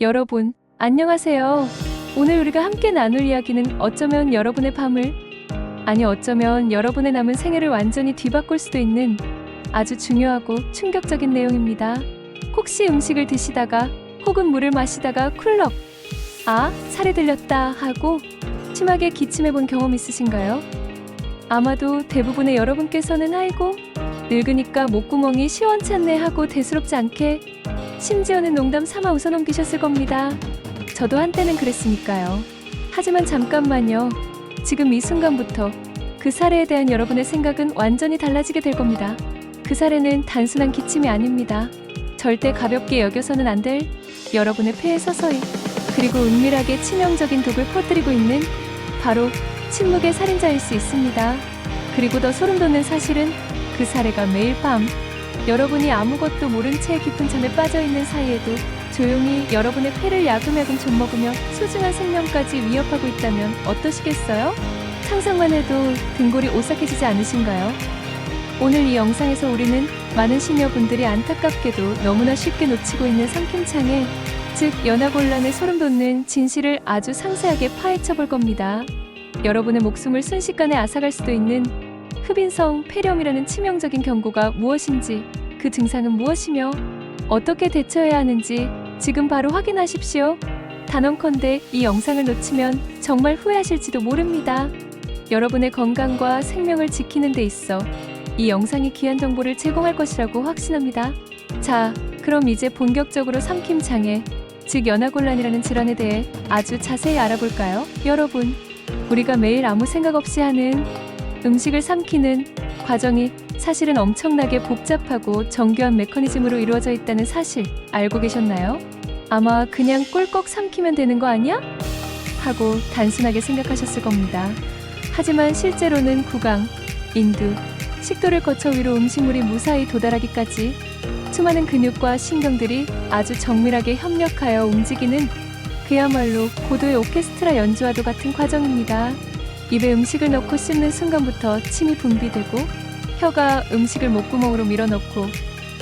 여러분, 안녕하세요. 오늘 우리가 함께 나눌 이야기는 어쩌면 여러분의 밤을, 아니 어쩌면 여러분의 남은 생애를 완전히 뒤바꿀 수도 있는 아주 중요하고 충격적인 내용입니다. 혹시 음식을 드시다가 혹은 물을 마시다가 쿨럭, 아, 살이 들렸다 하고 심하게 기침해 본 경험 있으신가요? 아마도 대부분의 여러분께서는 아이고, 늙으니까 목구멍이 시원찮네 하고 대수롭지 않게 심지어는 농담 삼아 웃어넘기셨을 겁니다. 저도 한때는 그랬으니까요. 하지만 잠깐만요. 지금 이 순간부터 그 사례에 대한 여러분의 생각은 완전히 달라지게 될 겁니다. 그 사례는 단순한 기침이 아닙니다. 절대 가볍게 여겨서는 안 될 여러분의 폐에 서서히 그리고 은밀하게 치명적인 독을 퍼뜨리고 있는 바로 침묵의 살인자일 수 있습니다. 그리고 더 소름 돋는 사실은 그 사례가 매일 밤 여러분이 아무것도 모른 채 깊은 잠에 빠져 있는 사이에도 조용히 여러분의 폐를 야금야금 좀먹으며 소중한 생명까지 위협하고 있다면 어떠시겠어요? 상상만 해도 등골이 오싹해지지 않으신가요? 오늘 이 영상에서 우리는 많은 시녀분들이 안타깝게도 너무나 쉽게 놓치고 있는 삼킴창에 즉 연하곤란의 소름 돋는 진실을 아주 상세하게 파헤쳐 볼 겁니다. 여러분의 목숨을 순식간에 앗아갈 수도 있는 흡인성 폐렴이라는 치명적인 경고가 무엇인지 그 증상은 무엇이며 어떻게 대처해야 하는지 지금 바로 확인하십시오. 단언컨대 이 영상을 놓치면 정말 후회하실지도 모릅니다. 여러분의 건강과 생명을 지키는 데 있어 이 영상이 귀한 정보를 제공할 것이라고 확신합니다. 자, 그럼 이제 본격적으로 삼킴 장애, 즉 연하곤란이라는 질환에 대해 아주 자세히 알아볼까요? 여러분, 우리가 매일 아무 생각 없이 하는 음식을 삼키는 과정이 사실은 엄청나게 복잡하고 정교한 메커니즘으로 이루어져 있다는 사실 알고 계셨나요? 아마 그냥 꿀꺽 삼키면 되는 거 아니야? 하고 단순하게 생각하셨을 겁니다. 하지만 실제로는 구강, 인두, 식도를 거쳐 위로 음식물이 무사히 도달하기까지 수많은 근육과 신경들이 아주 정밀하게 협력하여 움직이는 그야말로 고도의 오케스트라 연주와도 같은 과정입니다. 입에 음식을 넣고 씹는 순간부터 침이 분비되고 혀가 음식을 목구멍으로 밀어넣고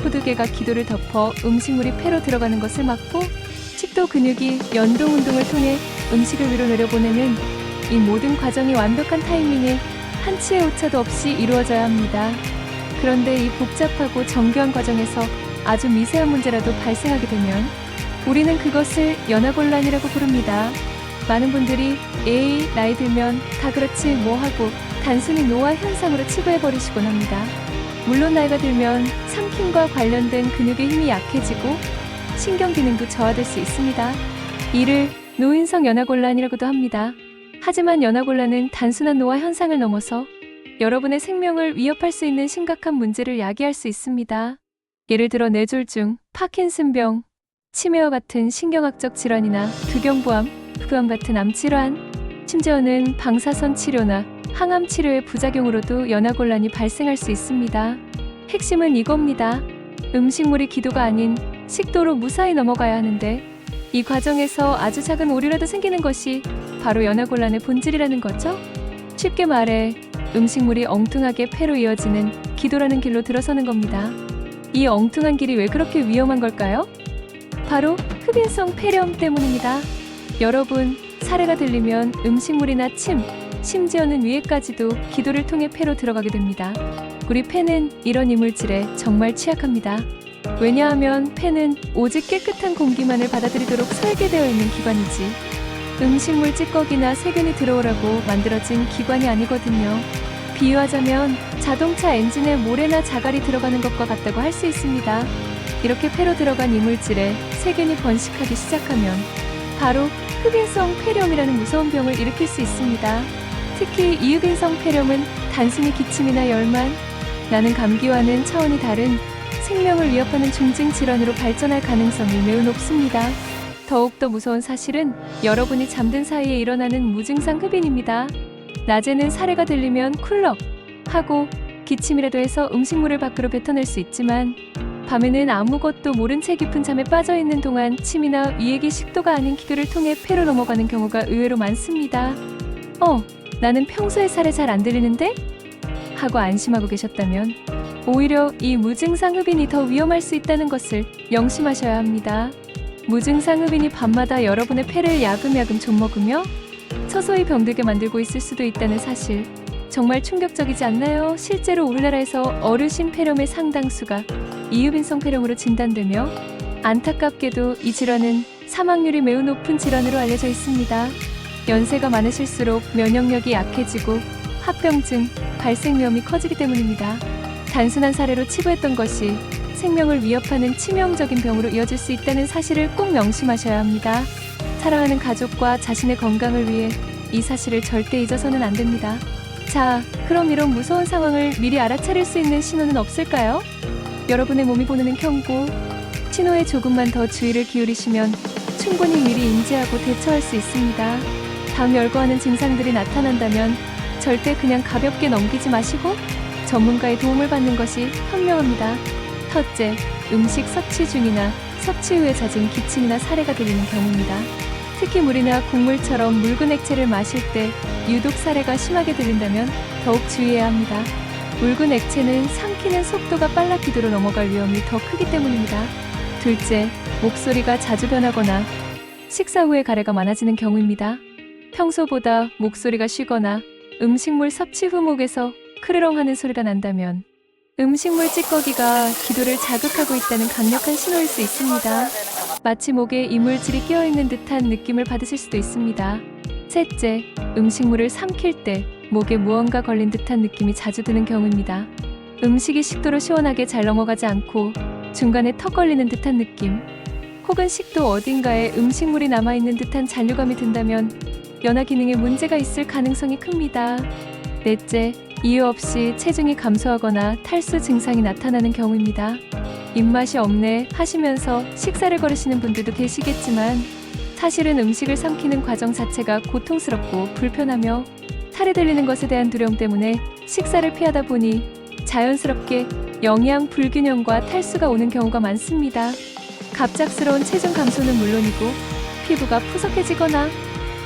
호두개가 기도를 덮어 음식물이 폐로 들어가는 것을 막고 식도 근육이 연동 운동을 통해 음식을 위로 내려보내는 이 모든 과정이 완벽한 타이밍에 한치의 오차도 없이 이루어져야 합니다. 그런데 이 복잡하고 정교한 과정에서 아주 미세한 문제라도 발생하게 되면 우리는 그것을 연하곤란이라고 부릅니다. 많은 분들이 에이 나이 들면 다 그렇지 뭐 하고 단순히 노화 현상으로 치부해버리시곤 합니다. 물론 나이가 들면 삼킴과 관련된 근육의 힘이 약해지고 신경 기능도 저하될 수 있습니다. 이를 노인성 연하곤란이라고도 합니다. 하지만 연하곤란은 단순한 노화 현상을 넘어서 여러분의 생명을 위협할 수 있는 심각한 문제를 야기할 수 있습니다. 예를 들어 뇌졸중, 파킨슨병, 치매와 같은 신경학적 질환이나 두경부암, 흑암 같은 암 질환, 심지어는 방사선 치료나 항암 치료의 부작용으로도 연하곤란이 발생할 수 있습니다. 핵심은 이겁니다. 음식물이 기도가 아닌 식도로 무사히 넘어가야 하는데 이 과정에서 아주 작은 오류라도 생기는 것이 바로 연하곤란의 본질이라는 거죠. 쉽게 말해 음식물이 엉뚱하게 폐로 이어지는 기도라는 길로 들어서는 겁니다. 이 엉뚱한 길이 왜 그렇게 위험한 걸까요? 바로 흡인성 폐렴 때문입니다. 여러분, 사례가 들리면 음식물이나 침, 심지어는 위에까지도 기도를 통해 폐로 들어가게 됩니다. 우리 폐는 이런 이물질에 정말 취약합니다. 왜냐하면 폐는 오직 깨끗한 공기만을 받아들이도록 설계되어 있는 기관이지 음식물 찌꺼기나 세균이 들어오라고 만들어진 기관이 아니거든요. 비유하자면 자동차 엔진에 모래나 자갈이 들어가는 것과 같다고 할 수 있습니다. 이렇게 폐로 들어간 이물질에 세균이 번식하기 시작하면 바로 흡인성 폐렴이라는 무서운 병을 일으킬 수 있습니다. 특히 이흡인성 폐렴은 단순히 기침이나 열만, 나는 감기와는 차원이 다른 생명을 위협하는 중증 질환으로 발전할 가능성이 매우 높습니다. 더욱더 무서운 사실은 여러분이 잠든 사이에 일어나는 무증상 흡인입니다. 낮에는 사례가 들리면 쿨럭 하고 기침이라도 해서 음식물을 밖으로 뱉어낼 수 있지만 밤에는 아무것도 모른 채 깊은 잠에 빠져 있는 동안 침이나 위액이 식도가 아닌 기도를 통해 폐로 넘어가는 경우가 의외로 많습니다. 어, 나는 평소에 살에 잘 안 들리는데? 하고 안심하고 계셨다면 오히려 이 무증상 흡인이 더 위험할 수 있다는 것을 명심하셔야 합니다. 무증상 흡인이 밤마다 여러분의 폐를 야금야금 좀먹으며 서서히 병들게 만들고 있을 수도 있다는 사실. 정말 충격적이지 않나요? 실제로 우리나라에서 어르신 폐렴의 상당수가 이유빈성 폐렴으로 진단되며 안타깝게도 이 질환은 사망률이 매우 높은 질환으로 알려져 있습니다. 연세가 많으실수록 면역력이 약해지고 합병증, 발생 위험이 커지기 때문입니다. 단순한 사례로 치부했던 것이 생명을 위협하는 치명적인 병으로 이어질 수 있다는 사실을 꼭 명심하셔야 합니다. 사랑하는 가족과 자신의 건강을 위해 이 사실을 절대 잊어서는 안 됩니다. 자, 그럼 이런 무서운 상황을 미리 알아차릴 수 있는 신호는 없을까요? 여러분의 몸이 보내는 경고, 신호에 조금만 더 주의를 기울이시면 충분히 미리 인지하고 대처할 수 있습니다. 당 열거하는 증상들이 나타난다면 절대 그냥 가볍게 넘기지 마시고 전문가의 도움을 받는 것이 현명합니다. 첫째, 음식 섭취 중이나 섭취 후에 잦은 기침이나 사례가 들리는 경우입니다. 특히 물이나 국물처럼 묽은 액체를 마실 때 유독 사례가 심하게 들린다면 더욱 주의해야 합니다. 묽은 액체는 삼키는 속도가 빨라 기도로 넘어갈 위험이 더 크기 때문입니다. 둘째, 목소리가 자주 변하거나 식사 후에 가래가 많아지는 경우입니다. 평소보다 목소리가 쉬거나 음식물 섭취 후 목에서 크르렁 하는 소리가 난다면 음식물 찌꺼기가 기도를 자극하고 있다는 강력한 신호일 수 있습니다. 마치 목에 이물질이 끼어있는 듯한 느낌을 받으실 수도 있습니다. 셋째, 음식물을 삼킬 때 목에 무언가 걸린 듯한 느낌이 자주 드는 경우입니다. 음식이 식도로 시원하게 잘 넘어가지 않고 중간에 턱 걸리는 듯한 느낌, 혹은 식도 어딘가에 음식물이 남아있는 듯한 잔류감이 든다면 연화 기능에 문제가 있을 가능성이 큽니다. 넷째, 이유 없이 체중이 감소하거나 탈수 증상이 나타나는 경우입니다. 입맛이 없네 하시면서 식사를 거르시는 분들도 계시겠지만 사실은 음식을 삼키는 과정 자체가 고통스럽고 불편하며 살이 들리는 것에 대한 두려움 때문에 식사를 피하다 보니 자연스럽게 영양 불균형과 탈수가 오는 경우가 많습니다. 갑작스러운 체중 감소는 물론이고 피부가 푸석해지거나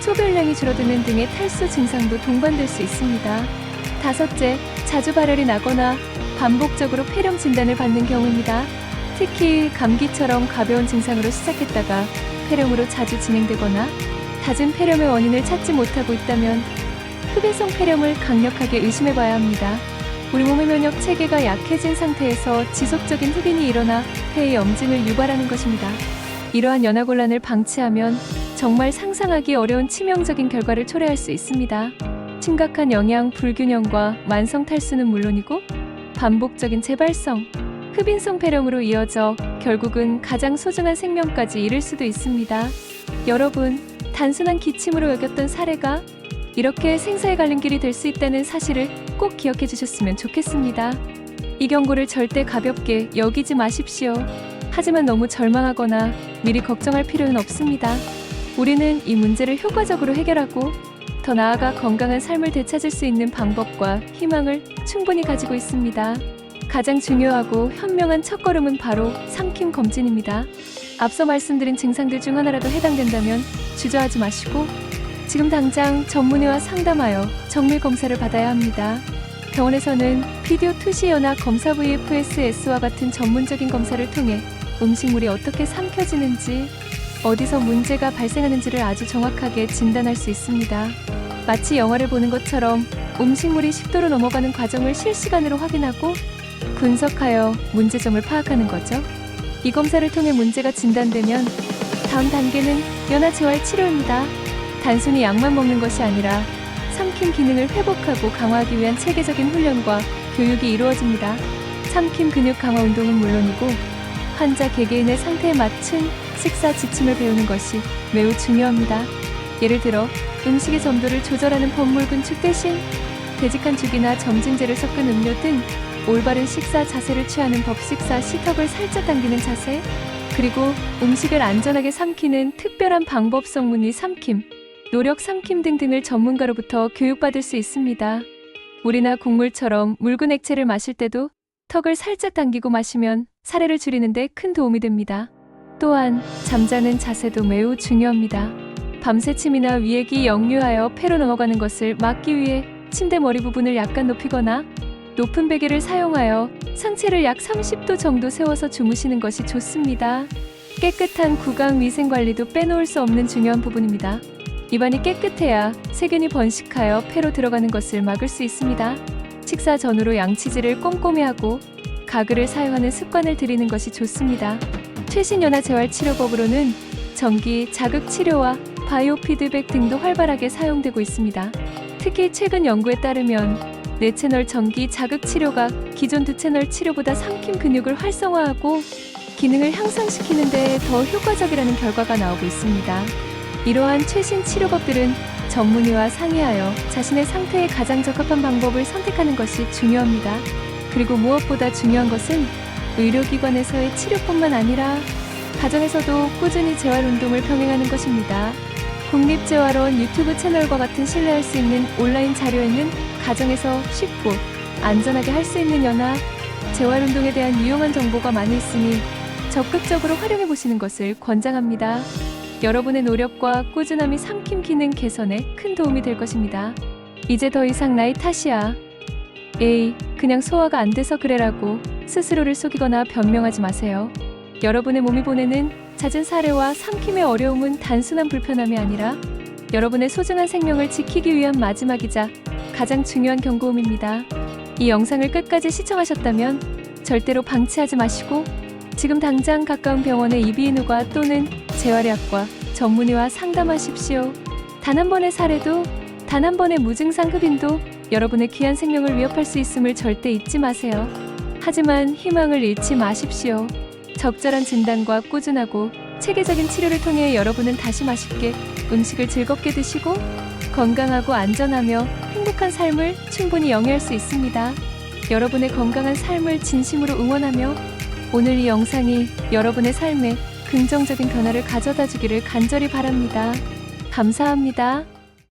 소변량이 줄어드는 등의 탈수 증상도 동반될 수 있습니다. 다섯째, 자주 발열이 나거나 반복적으로 폐렴 진단을 받는 경우입니다. 특히 감기처럼 가벼운 증상으로 시작했다가 폐렴으로 자주 진행되거나 잦은 폐렴의 원인을 찾지 못하고 있다면 흡인성 폐렴을 강력하게 의심해 봐야 합니다. 우리 몸의 면역 체계가 약해진 상태에서 지속적인 흡인이 일어나 폐의 염증을 유발하는 것입니다. 이러한 연화곤란을 방치하면 정말 상상하기 어려운 치명적인 결과를 초래할 수 있습니다. 심각한 영양 불균형과 만성 탈수는 물론이고 반복적인 재발성, 흡인성 폐렴으로 이어져 결국은 가장 소중한 생명까지 잃을 수도 있습니다. 여러분, 단순한 기침으로 여겼던 사례가 이렇게 생사의 갈림길이 될 수 있다는 사실을 꼭 기억해 주셨으면 좋겠습니다. 이 경고를 절대 가볍게 여기지 마십시오. 하지만 너무 절망하거나 미리 걱정할 필요는 없습니다. 우리는 이 문제를 효과적으로 해결하고 더 나아가 건강한 삶을 되찾을 수 있는 방법과 희망을 충분히 가지고 있습니다. 가장 중요하고 현명한 첫걸음은 바로 삼킴 검진입니다. 앞서 말씀드린 증상들 중 하나라도 해당된다면 주저하지 마시고 지금 당장 전문의와 상담하여 정밀 검사를 받아야 합니다. 병원에서는 비디오 투시어나 검사 VFSS와 같은 전문적인 검사를 통해 음식물이 어떻게 삼켜지는지 어디서 문제가 발생하는지를 아주 정확하게 진단할 수 있습니다. 마치 영화를 보는 것처럼 음식물이 식도로 넘어가는 과정을 실시간으로 확인하고 분석하여 문제점을 파악하는 거죠. 이 검사를 통해 문제가 진단되면 다음 단계는 연화 재활 치료입니다. 단순히 약만 먹는 것이 아니라 삼킴 기능을 회복하고 강화하기 위한 체계적인 훈련과 교육이 이루어집니다. 삼킴 근육 강화 운동은 물론이고 환자 개개인의 상태에 맞춘 식사 지침을 배우는 것이 매우 중요합니다. 예를 들어 음식의 점도를 조절하는 법물군 축 대신 되직한 죽이나 점진제를 섞은 음료 등 올바른 식사 자세를 취하는 법 식사 시턱을 살짝 당기는 자세 그리고 음식을 안전하게 삼키는 특별한 방법성 무늬 삼킴 노력 삼킴 등등을 전문가로부터 교육받을 수 있습니다. 물이나 국물처럼 묽은 액체를 마실 때도 턱을 살짝 당기고 마시면 사례를 줄이는 데 큰 도움이 됩니다. 또한 잠자는 자세도 매우 중요합니다. 밤새 침이나 위액이 역류하여 폐로 넘어가는 것을 막기 위해 침대 머리 부분을 약간 높이거나 높은 베개를 사용하여 상체를 약 30도 정도 세워서 주무시는 것이 좋습니다. 깨끗한 구강 위생 관리도 빼놓을 수 없는 중요한 부분입니다. 입안이 깨끗해야 세균이 번식하여 폐로 들어가는 것을 막을 수 있습니다. 식사 전후로 양치질을 꼼꼼히 하고 가글을 사용하는 습관을 들이는 것이 좋습니다. 최신 연화 재활 치료법으로는 전기 자극 치료와 바이오 피드백 등도 활발하게 사용되고 있습니다. 특히 최근 연구에 따르면 뇌 채널 전기 자극 치료가 기존 두 채널 치료보다 삼킴 근육을 활성화하고 기능을 향상시키는 데 더 효과적이라는 결과가 나오고 있습니다. 이러한 최신 치료법들은 전문의와 상의하여 자신의 상태에 가장 적합한 방법을 선택하는 것이 중요합니다. 그리고 무엇보다 중요한 것은 의료기관에서의 치료뿐만 아니라 가정에서도 꾸준히 재활 운동을 병행하는 것입니다. 국립재활원 유튜브 채널과 같은 신뢰할 수 있는 온라인 자료에는 가정에서 쉽고 안전하게 할 수 있는 연화, 재활 운동에 대한 유용한 정보가 많이 있으니 적극적으로 활용해 보시는 것을 권장합니다. 여러분의 노력과 꾸준함이 삼킴 기능 개선에 큰 도움이 될 것입니다. 이제 더 이상 나의 탓이야. 에이, 그냥 소화가 안 돼서 그래라고 스스로를 속이거나 변명하지 마세요. 여러분의 몸이 보내는 잦은 사례와 삼킴의 어려움은 단순한 불편함이 아니라 여러분의 소중한 생명을 지키기 위한 마지막이자 가장 중요한 경고음입니다. 이 영상을 끝까지 시청하셨다면 절대로 방치하지 마시고 지금 당장 가까운 병원의 이비인후과 또는 재활의학과 전문의와 상담하십시오. 단 한 번의 사례도 단 한 번의 무증상 흡인도 여러분의 귀한 생명을 위협할 수 있음을 절대 잊지 마세요. 하지만 희망을 잃지 마십시오. 적절한 진단과 꾸준하고 체계적인 치료를 통해 여러분은 다시 맛있게 음식을 즐겁게 드시고 건강하고 안전하며 행복한 삶을 충분히 영위할 수 있습니다. 여러분의 건강한 삶을 진심으로 응원하며 오늘 이 영상이 여러분의 삶에 긍정적인 변화를 가져다 주기를 간절히 바랍니다. 감사합니다.